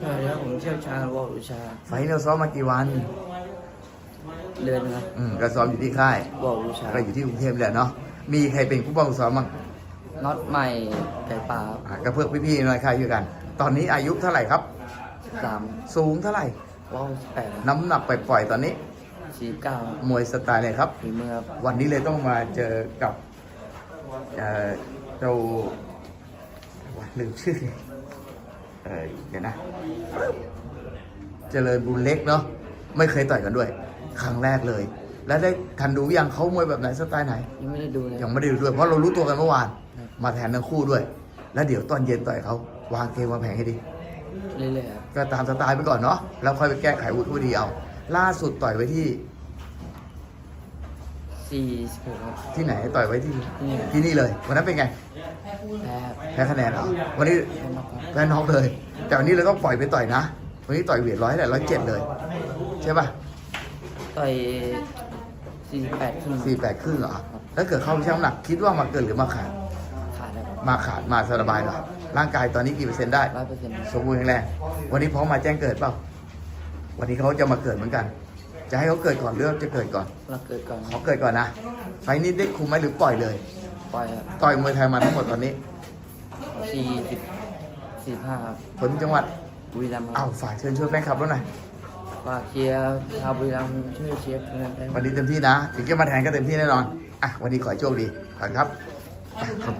ใช่ครับผมเชี่ยวชาญวอลวิชาไฟล์เราซ้อมมากี่วันเรือนครับอืมก็ซ้อมอยู่ที่ค่ายวอลวิชาก็อยู่ที่กรุงเทพแหละเนาะ มีใครเป็นผู้บังคับซ้อมบ้างน็อตใหม่ไก่ป่าครับอะก็เพื่อพี่ๆในค่ายอยู่กัน ตอนนี้อายุเท่าไหร่ครับ สามสูงเท่าไหร่ วอลแปดน้ำหนักปล่อยๆตอนนี้ สี่เก้ามวยสไตล์เลยครับ ฝีมือครับวันนี้เลยต้องมาเจอกับเอ่อเจ้าว่าลืมชื่อเออเดี๋ยวนะเจริญบุญเล็กเนาะไม่เคยต่อยกันด้วย ครั้งแรกเลย แล้วได้ทันดูยังเขามวยแบบไหนสไตล์ไหน ยังไม่ได้ดูเลยยังไม่ได้ดูด้วยเพราะเรารู้ตัวกันเมื่อวาน มาแทนทั้งคู่ด้วย แล้วเดี๋ยวตอนเย็นต่อยเขาวางเกมวางแผนให้ดีเรื่อยๆครับก็ตามสไตล์ไปก่อนเนาะแล้วค่อยไปแก้ไขวุฒิดีเอาล่าสุดต่อยไว้ที่ สี่สิบหกครับที่ไหนต่อยไว้ที่นี่ที่นี่เลยวันนั้นเป็นไงแพ้ครับแพ้คะแนนเหรอวันนี้แพ้น็อกครับแพ้น็อกเลย แต่วันนี้เราต้องปล่อยไปต่อยนะ วันนี้ต่อยเวทร้อยแหละร้อยเจ็ดเลย ใช่ป่ะต่อยสี่แปดครึ่งสี่แปดครึ่งเหรอแล้วเกิดเข้าช่างน้ำหนักคิดว่ามาเกินหรือมาขาดขาดแล้วมาขาดมาสบายหน่อยร่างกายตอนนี้กี่เปอร์เซ็นต์ได้ร้อยเปอร์เซ็นต์สมบูรณ์แข็งแรงวันนี้พร้อมมาแจ้งเกิดเปล่าวันนี้เขาจะมาเกิดเหมือนกัน จะให้เขาเกิดก่อนหรือจะเกิดก่อนเราเกิดก่อนคขรัอบเกิดก่อนนะไฟล์นี้ได้คุมไหมหรือปล่อยเลย ปล่อยครับต่อยมวยไทยมาทั้งหมดตอนนี้สี่สิบสี่ห้าครับผลจังหวัดบุรีรัมย์คเอ้ารับฝากเชิญชวนแฟนคลับด้วยหน่อยฝากเชียร์ชาวบุรีรัมย์ช่วยเชียร์เพื่อนได้ วันนี้เต็มที่นะ ถึงจะมาแทนก็เต็มที่แน่นอนอะวันนี้ขอให้โชคดีขอบคุณครับอะขอบ